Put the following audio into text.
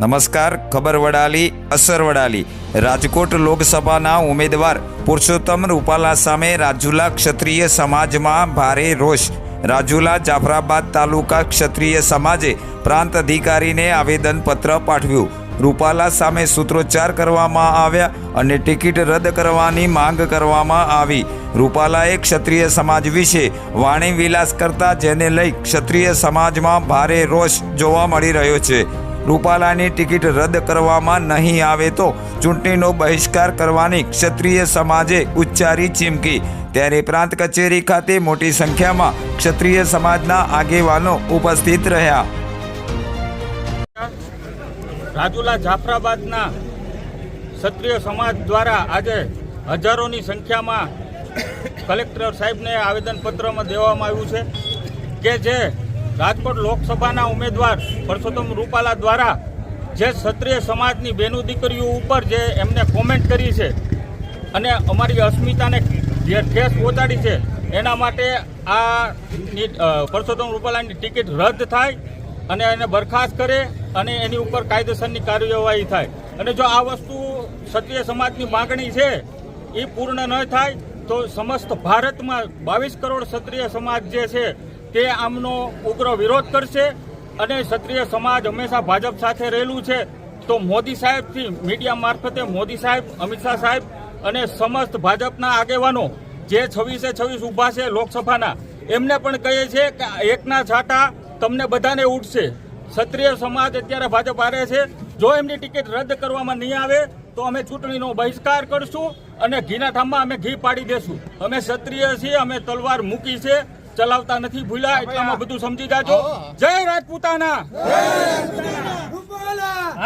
નમસ્કાર, ખબર વડાલી, અસર વડાલી. રાજકોટ લોકસભાના ઉમેદવાર પુરુષોત્તમ રૂપાલા સામે રાજુલા ક્ષત્રિય સમાજમાં ભારે રોષ. રાજુલા જાફરાબાદ તાલુકા ક્ષત્રિય સમાજે પ્રાંત અધિકારીને આવેદનપત્ર પાઠવ્યું. રૂપાલા સામે સૂત્રોચ્ચાર કરવામાં આવ્યા અને ટિકિટ રદ કરવાની માંગ કરવામાં આવી. રૂપાલાએ ક્ષત્રિય સમાજ વિશે વાણી વિલાસ કરતા જેને લઈ ક્ષત્રિય સમાજમાં ભારે રોષ જોવા મળી રહ્યો છે. રૂપાલાની ટિકિટ રદ કરવામાં નહીં આવે તો ચૂંટણીનો બહિષ્કાર કરવાની ક્ષત્રિય સમાજે ઉચ્ચારી ચીમકી. ત્યારે પ્રાંત કચેરી ખાતે મોટી સંખ્યામાં ક્ષત્રિય સમાજના આગેવાનો ઉપસ્થિત રહ્યા. રાજુલા જાફરાબાદના ક્ષત્રિય સમાજ દ્વારા આજે હજારોની સંખ્યામાં કલેક્ટર સાહેબને આવેદનપત્રમાં દેવામાં આવ્યું છે કે જે રાજકોટ લોકસભાના ઉમેદવાર પરસોત્તમ રૂપાલા દ્વારા જે ક્ષત્રિય સમાજની બેનું દીકરીઓ ઉપર જે એમને કોમેન્ટ કરી છે અને અમારી અસ્મિતાને જે ઠેસ પહોંચાડી છે, એના માટે આ પરસોત્તમ રૂપાલાની ટિકિટ રદ થાય અને એને બરખાસ્ત કરે અને એની ઉપર કાયદેસરની કાર્યવાહી થાય. અને જો આ વસ્તુ ક્ષત્રિય સમાજની માગણી છે એ પૂર્ણ ન થાય, તો સમસ્ત ભારતમાં બાવીસ કરોડ ક્ષત્રિય સમાજ જે છે તે આમનો ઉગ્ર વિરોધ કરશે અને ક્ષત્રિય સમાજ હંમેશા ભાજપ સાથે રહેલું છે, તો મોદી સાહેબથી મીડિયા મારફતે મોદી સાહેબ, અમિત શાહ સાહેબ અને સમસ્ત ભાજપના આગેવાનો જે છવ્વીસે છવ્વીસ ઊભા છે લોકસભાના, એમને પણ કહીએ છે કે એકના છાંટા તમને બધાને ઉઠશે ક્ષત્રિય સમાજ અત્યારે ભાજપ હારે છે. જો એમની ટિકિટ રદ કરવામાં નહીં આવે, તો અમે ચૂંટણીનો બહિષ્કાર કરશું અને ઘીના ઠામમાં અમે ઘી પાડી દેશું. અમે ક્ષત્રિય છીએ, અમે તલવાર મૂકી છે. ચલાવતા નથી ભૂલ્યા એટલામાં બધું સમજી જાજો. જય રાજપૂતાના.